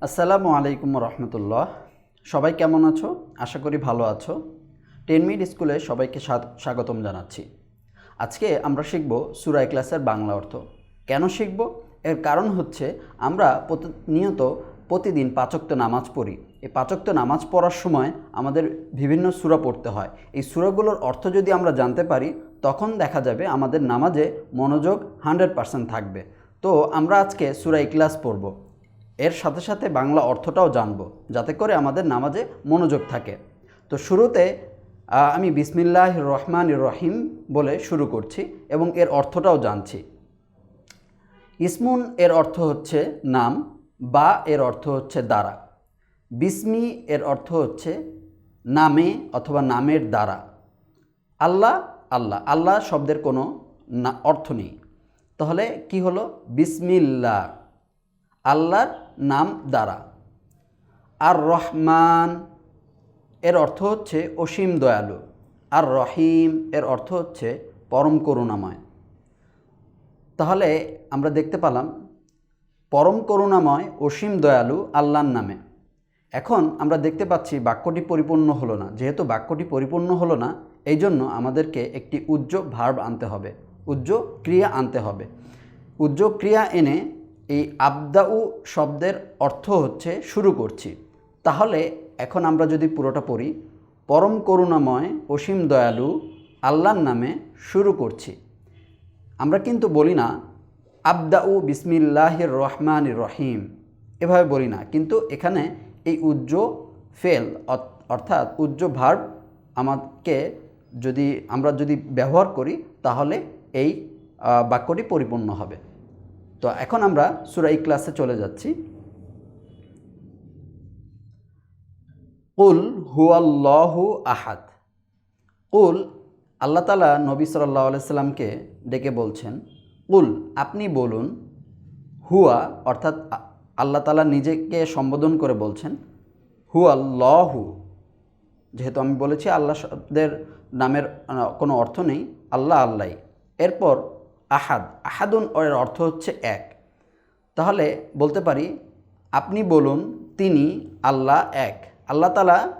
আসসালামু আলাইকুম রহমতুল্লাহ। সবাই কেমন আছো? আশা করি ভালো আছো। টেন মিনিট স্কুলে সবাইকে স্বা- স্বাগতম জানাচ্ছি। আজকে আমরা শিখব সুরাই ক্লাসের বাংলা অর্থ। কেন শিখব? এর কারণ হচ্ছে আমরা প্রতিনিয়ত প্রতিদিন পাচক্ত নামাজ পড়ি। এই পাচক্ত নামাজ পড়ার সময় আমাদের বিভিন্ন সূরা পড়তে হয়। এই সূরাগুলোর অর্থ যদি আমরা জানতে পারি, তখন দেখা যাবে আমাদের নামাজে মনোযোগ হান্ড্রেড পার্সেন্ট থাকবে। তো আমরা আজকে সুরা ইকলাস পড়ব। এর সাথে সাথে বাংলা অর্থটাও জানব, যাতে করে আমাদের নামাজে মনোযোগ থাকে। তো শুরুতে আমি বিসমিল্লাহ রহমান রহিম বলে শুরু করছি এবং এর অর্থটাও জানছি। ইসমুন এর অর্থ হচ্ছে নাম, বা এর অর্থ হচ্ছে দ্বারা। বিসমি এর অর্থ হচ্ছে নামে অথবা নামের দ্বারা। আল্লাহ আল্লাহ আল্লাহ শব্দের কোনো না, অর্থ নেই। তাহলে কি হলো? বিসমিল্লা আল্লাহর নাম দ্বারা। আর রহমান এর অর্থ হচ্ছে অসীম দয়ালু। আর রহিম এর অর্থ হচ্ছে পরম করুণাময়। তাহলে আমরা দেখতে পেলাম, পরম করুণাময়, অসীম দয়ালু আল্লাহর নামে। এখন আমরা দেখতে পাচ্ছি বাক্যটি পরিপূর্ণ হলো না। যেহেতু বাক্যটি পরিপূর্ণ হলো না এই জন্য আমাদেরকে একটি উজ্জ্ব ভার্ব আনতে হবে। উজ্জ্ব ক্রিয়া আনতে হবে। উজ্জ্ব ক্রিয়া এনে এই আবদাউ শব্দের অর্থ হচ্ছে শুরু করছি। তাহলে এখন আমরা যদি পুরোটা পড়ি, পরম করুণাময় অসীম দয়ালু আল্লাহর নামে শুরু করছি। আমরা কিন্তু বলি না, আবদাউ বিসমিল্লাহির রহমান রহিম। এভাবে বলি না, কিন্তু এখানে এই উজ্জ্ব ফেল অর্থাৎ উজ্জ্ব ভার্ব আমাকে যদি, আমরা যদি ব্যবহার করি, তাহলে এই বাক্যটি পরিপূর্ণ হবে। তো এখন আমরা সুরাই ক্লাসে চলে যাচ্ছি। কুল হুয়াল্লাহু আহাদ। কুল, আল্লাহ তালা নবী সাল্লাহ সাল্লামকে ডেকে বলছেন, কুল, আপনি বলুন, হুয়া অর্থাৎ আল্লাহ তালা নিজেকে সম্বোধন করে বলছেন হুয়া লহু যেহেতু আমি বলেছি আল্লাহ শব্দের নামের কোনো অর্থ নেই, আল্লাহ আল্লাহ এরপর আহাদ, আহাদুন এর অর্থ হচ্ছে এক। তাহলে বলতে পারি, আপনি বলুন তিনি আল্লাহ এক। আল্লাহ তালা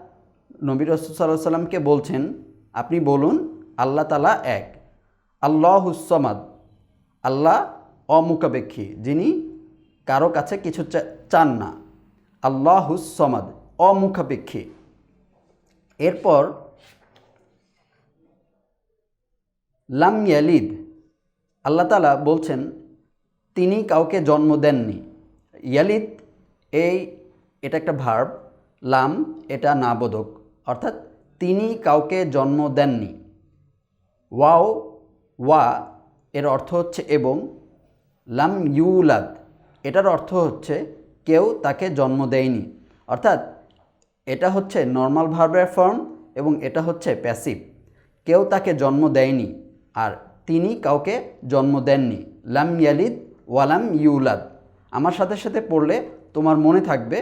নবী রসুল সাল্লাহ সাল্লামকে বলছেন, আপনি বলুন আল্লাহ তালা এক। আল্লাহুসমাদ আল্লাহ অমুখাপেক্ষী, যিনি কারও কাছে কিছু চান না। আল্লাহুসমাদ অমুখাপেক্ষী। এরপর, লাম ইয়ালিদ আল্লাহ তালা বলছেন, তিনি কাউকে জন্ম দেননি। ইয়ালিদ, এই, এটা একটা ভার্ব লাম, এটা নাবোধক অর্থাৎ তিনি কাউকে জন্ম দেননি। ওয়াও, ওয়া, এর অর্থ হচ্ছে এবং, লাম ইউলাদ, এটার অর্থ হচ্ছে কেউ তাকে জন্ম দেয়নি। অর্থাৎ এটা হচ্ছে নর্মাল ভার্বের ফর্ম এবং এটা হচ্ছে প্যাসিভ কেউ তাকে জন্ম দেয়নি। আর তিনি কাউকে জন্ম দেননি। লাম ইয়ালিদ ওয়ালাম ইউলাদ। আমার সাথে সাথে পড়লে তোমার মনে থাকবে,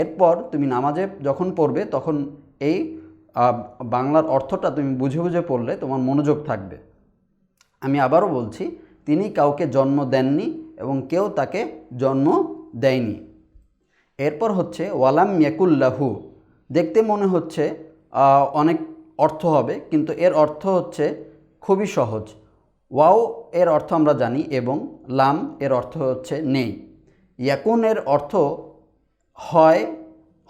এরপর তুমি নামাজে যখন পড়বে তখন এই বাংলার অর্থটা তুমি বুঝে বুঝে পড়লে তোমার মনোযোগ থাকবে। আমি আবারও বলছি, তিনি কাউকে জন্ম দেননি এবং কেউ তাকে জন্ম দেয়নি। এরপর হচ্ছে ওয়ালাম ইয়াকুল্লাহু দেখতে মনে হচ্ছে অনেক অর্থ হবে, কিন্তু এর অর্থ হচ্ছে, খুবই সহজ। ওয়াও এর অর্থ আমরা জানি এবং লাম এর অর্থ হচ্ছে নেই। ইয়াকুন এর অর্থ হয়,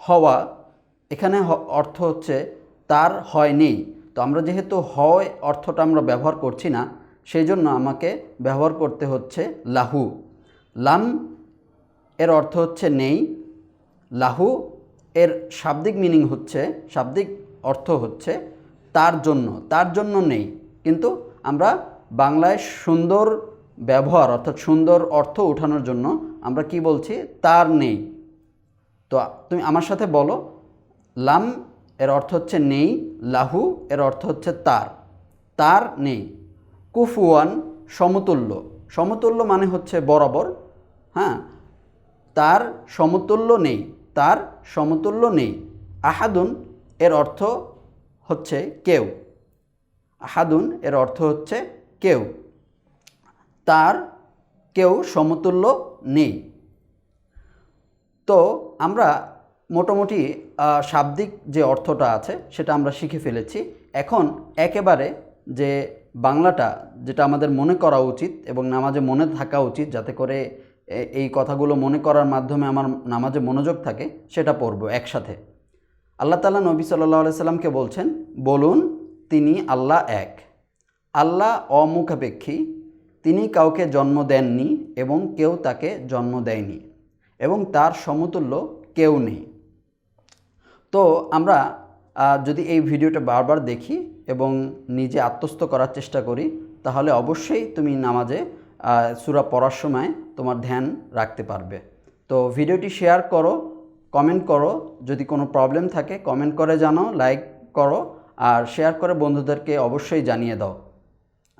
হওয়া। এখানে অর্থ হচ্ছে তার হয় নেই। তো আমরা যেহেতু হয় অর্থটা আমরা ব্যবহার করছি না, সেই জন্য আমাকে ব্যবহার করতে হচ্ছে লাহু। লাম এর অর্থ হচ্ছে নেই, লাহু এর শাব্দিক মিনিং হচ্ছে, শাব্দিক অর্থ হচ্ছে তার জন্য। তার জন্য নেই। কিন্তু আমরা বাংলায় সুন্দর ব্যবহার অর্থাৎ সুন্দর অর্থ উঠানোর জন্য আমরা কি বলছি? তার নেই। তো তুমি আমার সাথে বলো, লাম এর অর্থ হচ্ছে নেই, লাহু এর অর্থ হচ্ছে তার। তার নেই। কুফুয়ান সমতুল্য। সমতুল্য মানে হচ্ছে বরাবর হ্যাঁ? তার সমতুল্য নেই। তার সমতুল্য নেই। আহাদুন এর অর্থ হচ্ছে কেউ। আহাদুন এর অর্থ হচ্ছে কেউ। তার কেউ সমতুল্য নেই। তো আমরা মোটামুটি শাব্দিক যে অর্থটা আছে, সেটা আমরা শিখে ফেলেছি। এখন একেবারে যে বাংলাটা, যেটা আমাদের মনে করা উচিত এবং নামাজে মনে থাকা উচিত, যাতে করে এই কথাগুলো মনে করার মাধ্যমে আমার নামাজে মনোযোগ থাকে, সেটা পড়ব একসাথে। আল্লাহ তালা নবী সাল্লাহ সাল্লামকে বলছেন, বলুন, তিনি আল্লাহ এক। আল্লাহ অমুখাপেক্ষী, তিনি কাউকে জন্ম দেননি এবং কেউ তাকে জন্ম দেয়নি এবং তার সমতুল্য কেউ নেই। তো আমরা যদি এই ভিডিওটা বারবার দেখি এবং নিজে আত্মস্থ করার চেষ্টা করি, তাহলে অবশ্যই তুমি নামাজে সুরা পড়ার সময় তোমার ধ্যান রাখতে পারবে। তো ভিডিওটি শেয়ার করো, কমেন্ট করো, যদি কোনো প্রবলেম থাকে কমেন্ট করে জানাও, লাইক করো, আর শেয়ার করে বন্ধুদেরকে অবশ্যই জানিয়ে দাও।